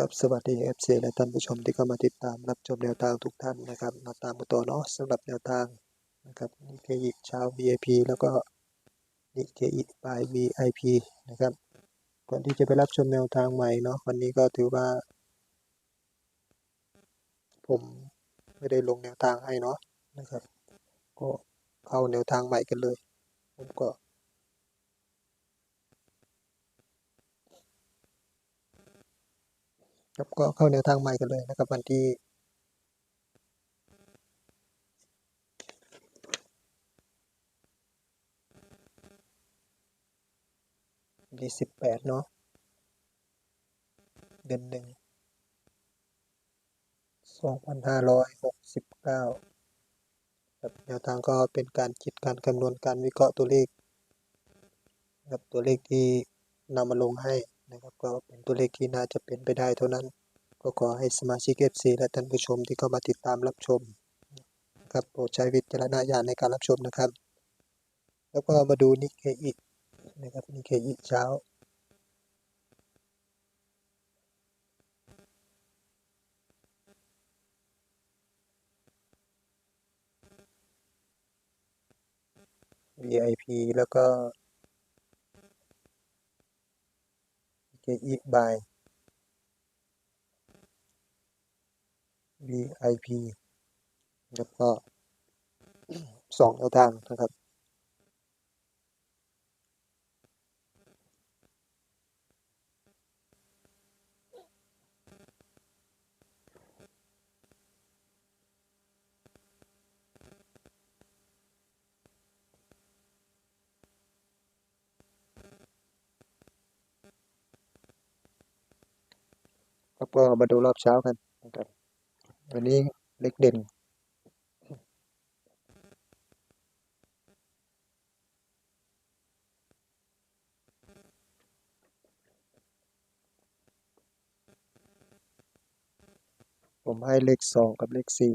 ครับสวัสดี FC และท่านผู้ชมที่เข้ามาติดตามรับชมแนวทางทุกท่านนะครับมาตามกันต่อเนาะสำหรับแนวทางนะครับนิเคอิชาว VIP แล้วก็นิเคอิบาย VIP นะครับก่อนที่จะไปรับชมแนวทางใหม่เนาะวันนี้ก็ถือว่า ผมไม่ได้ลงแนวทางให้เนาะนะครับ ก็เข้าแนวทางใหม่กันเลย ผมก็ ครับก็เข้าแนวทางใหม่กันเลยนะครับวันที่ที่สิบแปดเนาะเดือนหนึ่งสองพันห้าร้อยหกสิบเก้าครับแนวทางก็เป็นการคิดการคำนวณการวิเคราะห์ตัวเลขนะครับตัวเลขที่นำมาลงให้ นะครับก็เป็นตัวเลขที่น่าจะเป็นไปได้เท่านั้น ก็ขอให้สมาชิก FC และท่านผู้ชมที่เข้ามาติดตามรับชมนะครับโปรดใช้วิจารณญาณในการรับชมนะครับ แล้วก็มาดูนิเคอินะครับนิเคอิเช้า VIP แล้วก็ KE by VIP แล้วก็สองแนวทางนะครับ ครับก็มาดูรอบเช้ากันนะครับวันนี้เล็กเด่น ผมให้เลขสองกับเลขสี่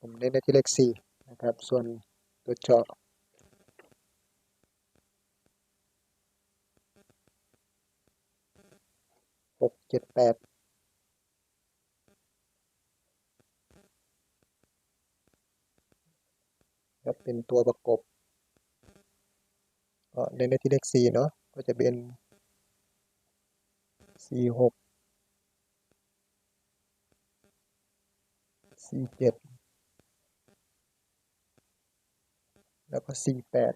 ผมเน้นในที่เลขสี่ ครับ ส่วนตัวเจาะหกเจ็ดแปดครับเป็นตัวประกบก็เน้นในที่เลขสี่เนาะก็จะเป็นสี่หกสี่เจ็ด แล้วก็สี่แปด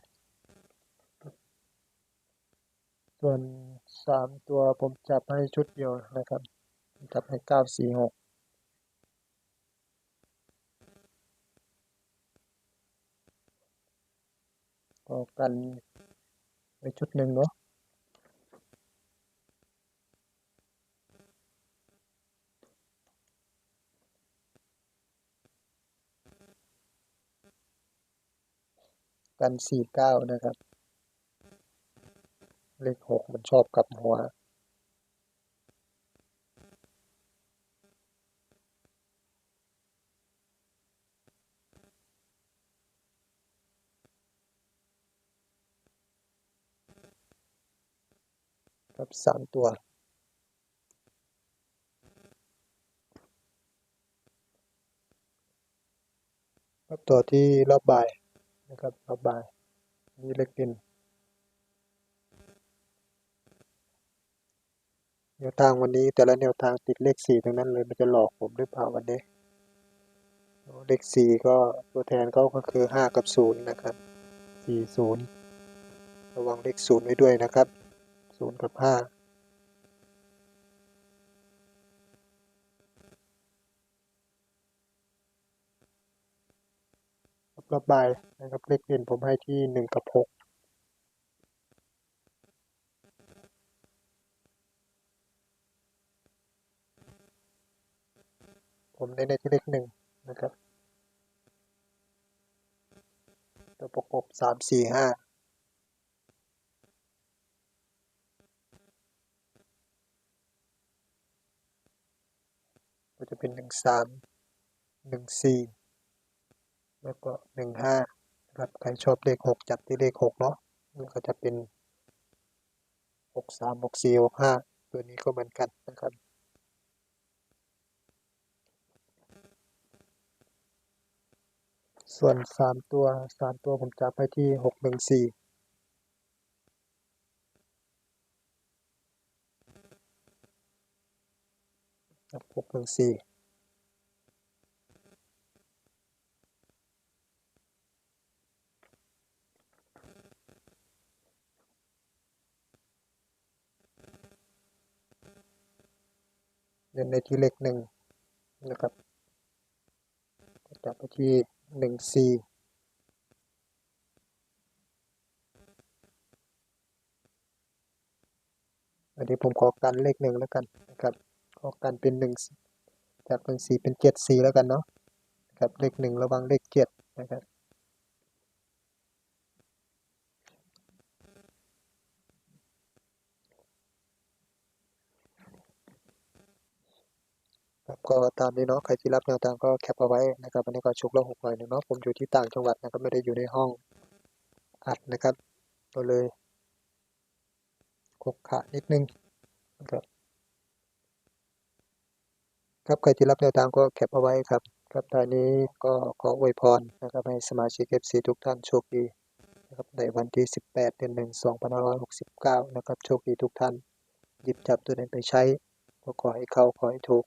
ส่วนสามตัวผมจับให้ชุดเดียวนะครับจับให้เก้าสี่หกก็กันไปชุดหนึ่งเนาะ กันสี่เก้านะครับ เลขหกมันชอบกลับหัวครับสามตัว ครับตัวที่รอบบ่าย นะครับรอบบายนี่เล็กดินแนวทางวันนี้แต่ละแนวทางติดเลขสี่ทั้งนั้นเลยมันจะหลอกผมหรือเปล่าวันนี้ เลขสี่ก็ตัวแทนเขาก็คือห้ากับศูนย์นะครับสี่ศูนย์ระวังเลขศูนย์ไว้ด้วยนะครับศูนย์กับห้า ระบายนะครับเลขเด่นผมให้ที่หนึ่งกับหกผมเน้นในที่เลขหนึ่งนะครับตัวประกบสามสี่ห้าก็จะเป็นหนึ่งสามหนึ่งสี่ แล้วก็หนึ่งห้านะครับใครชอบเลขหกจับที่เลขหกเนาะมันก็จะเป็นหกสามหกสี่หกห้าตัวนี้ก็เหมือนกันนะครับส่วนสามตัวสามตัวผมจับไปที่หกหนึ่งสี่หกหนึ่งสี่ น้นในที่เลขหนึ่งนะครับก็จับไปที่หนึ่งสี่อันนี้ผมขอกันเลขหนึ่งแล้วกันนะครับขอกันเป็นหนึ่งจากหนึ่งสี่เป็นเจ็ดสี่แล้วกันเนาะครับเลขหนึ่งระวังเลขเจ็ดนะครับ ครับก็ตามนี้เนาะใครที่รับแนวทางก็แคปเอาไว้นะครับอันนี้ก็ชุกละหกหน่อยนึงเนาะผมอยู่ที่ต่างจังหวัดนะครับไม่ได้อยู่ในห้องอัดนะครับก็เลยขกขะนิดนึงนะครับครับใครที่รับแนวทางก็แคปเอาไว้ครับครับท้านี้ก็ขออวยพรนะครับให้สมาชิก FC ทุกท่านโชคดีนะครับในวันที่ 18 เดือน 1 2569 นะครับโชคดีทุกท่าน หยิบจับตัวเองไปใช้ก็ขอให้เข้าขอให้ถูก